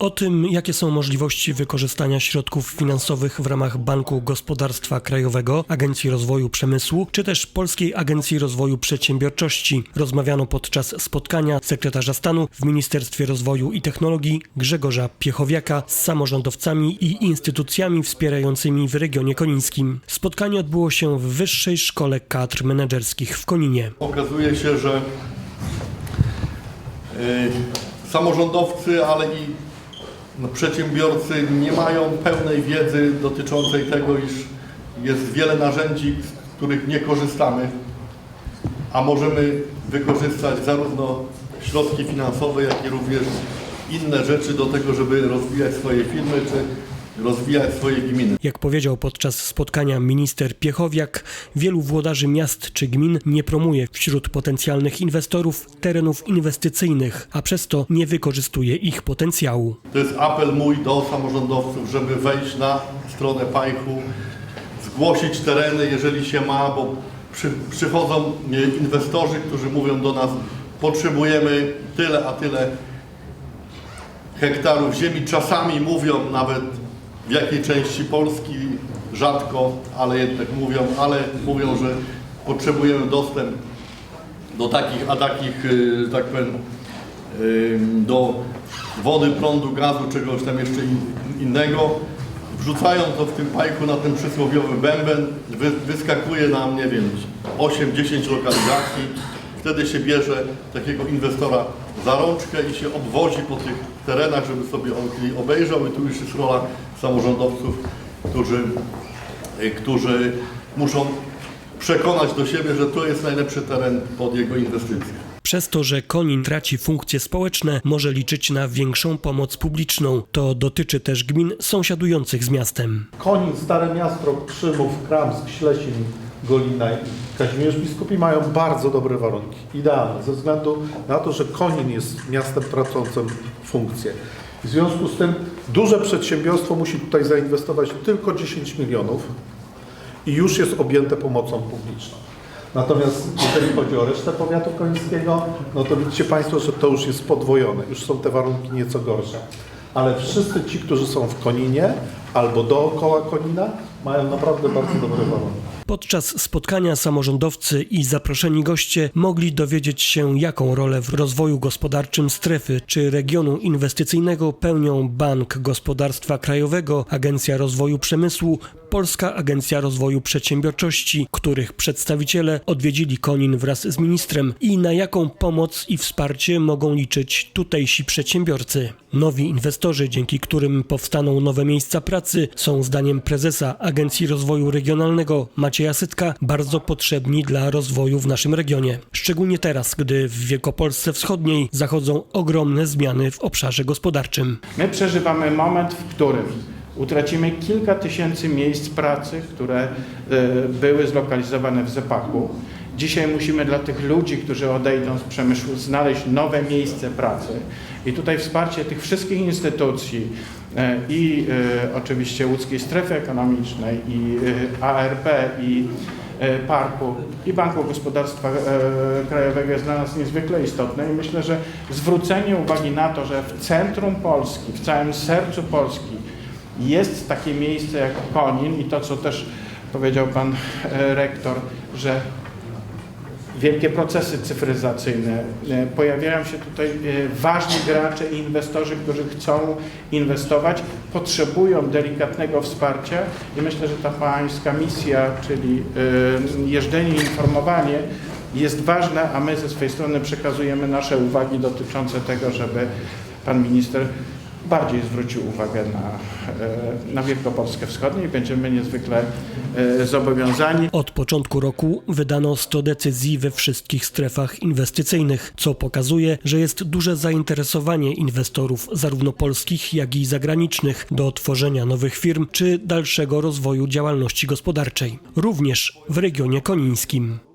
O tym, jakie są możliwości wykorzystania środków finansowych w ramach Banku Gospodarstwa Krajowego, Agencji Rozwoju Przemysłu czy też Polskiej Agencji Rozwoju Przedsiębiorczości, rozmawiano podczas spotkania sekretarza stanu w Ministerstwie Rozwoju i Technologii Grzegorza Piechowiaka z samorządowcami i instytucjami wspierającymi w regionie konińskim. Spotkanie odbyło się w Wyższej Szkole Kadr Menedżerskich w Koninie. Okazuje się, że y, samorządowcy, ale i no, przedsiębiorcy nie mają pełnej wiedzy dotyczącej tego, iż jest wiele narzędzi, z których nie korzystamy, a możemy wykorzystać zarówno środki finansowe, jak i również inne rzeczy do tego, żeby rozwijać swoje firmy czy rozwijać swoje gminy. Jak powiedział podczas spotkania minister Piechowiak, wielu włodarzy miast czy gmin nie promuje wśród potencjalnych inwestorów terenów inwestycyjnych, a przez to nie wykorzystuje ich potencjału. To jest apel mój do samorządowców, żeby wejść na stronę Pajchu, zgłosić tereny, jeżeli się ma, bo przy, przychodzą e, inwestorzy, którzy mówią do nas, potrzebujemy tyle, a tyle hektarów ziemi. Czasami mówią nawet w jakiej części Polski, rzadko, ale jednak mówią, ale mówią, że potrzebujemy dostęp do takich, a takich, y, tak powiem, y, do wody, prądu, gazu, czegoś tam jeszcze in- innego. Wrzucają to w tym pajku na ten przysłowiowy bęben, wy, wyskakuje nam, nie wiem, 8-10 lokalizacji. Wtedy się bierze takiego inwestora za rączkę i się obwozi po tych terenach, żeby sobie on obejrzał i tu już jest rola samorządowców, którzy, y, którzy muszą przekonać do siebie, że to jest najlepszy teren pod jego inwestycje. Przez to, że Konin traci funkcje społeczne, może liczyć na większą pomoc publiczną. To dotyczy też gmin sąsiadujących z miastem. Konin, Stare Miasto, Krzymów, Kramsk, Ślesin, Golina i Kazimierz Biskupi mają bardzo dobre warunki, idealne, ze względu na to, że Konin jest miastem tracącym funkcję. W związku z tym duże przedsiębiorstwo musi tutaj zainwestować tylko 10 milionów i już jest objęte pomocą publiczną. Natomiast jeżeli chodzi o resztę powiatu końskiego, no to widzicie Państwo, że to już jest podwojone, już są te warunki nieco gorsze. Ale wszyscy ci, którzy są w Koninie albo dookoła Konina, mają naprawdę bardzo dobre warunki. Podczas spotkania samorządowcy i zaproszeni goście mogli dowiedzieć się, jaką rolę w rozwoju gospodarczym strefy czy regionu inwestycyjnego pełnią Bank Gospodarstwa Krajowego, Agencja Rozwoju Przemysłu, Polska Agencja Rozwoju Przedsiębiorczości, których przedstawiciele odwiedzili Konin wraz z ministrem i na jaką pomoc i wsparcie mogą liczyć tutejsi przedsiębiorcy. Nowi inwestorzy, dzięki którym powstaną nowe miejsca pracy, są zdaniem prezesa Agencji Rozwoju Regionalnego Macieja Sytka bardzo potrzebni dla rozwoju w naszym regionie. Szczególnie teraz, gdy w Wielkopolsce Wschodniej zachodzą ogromne zmiany w obszarze gospodarczym. My przeżywamy moment, w którym utracimy kilka tysięcy miejsc pracy, które e, były zlokalizowane w Zepaku. Dzisiaj musimy dla tych ludzi, którzy odejdą z przemysłu, znaleźć nowe miejsce pracy. I tutaj wsparcie tych wszystkich instytucji e, i e, oczywiście łódzkiej strefy ekonomicznej, i ARP, i Parku i Banku Gospodarstwa Krajowego jest dla nas niezwykle istotne i myślę, że zwrócenie uwagi na to, że w centrum Polski, w całym sercu Polski jest takie miejsce jak Konin i to, co też powiedział Pan e, Rektor, że wielkie procesy cyfryzacyjne. E, Pojawiają się tutaj e, ważni gracze i inwestorzy, którzy chcą inwestować, potrzebują delikatnego wsparcia i myślę, że ta pańska misja, czyli jeżdżenie i informowanie jest ważne, a my ze swojej strony przekazujemy nasze uwagi dotyczące tego, żeby pan minister bardziej zwrócił uwagę na, e, na Wielkopolskę Wschodnią i będziemy niezwykle e, zobowiązani. Od początku roku wydano 100 decyzji we wszystkich strefach inwestycyjnych, co pokazuje, że jest duże zainteresowanie inwestorów, zarówno polskich, jak i zagranicznych, do tworzenia nowych firm czy dalszego rozwoju działalności gospodarczej, również w regionie konińskim.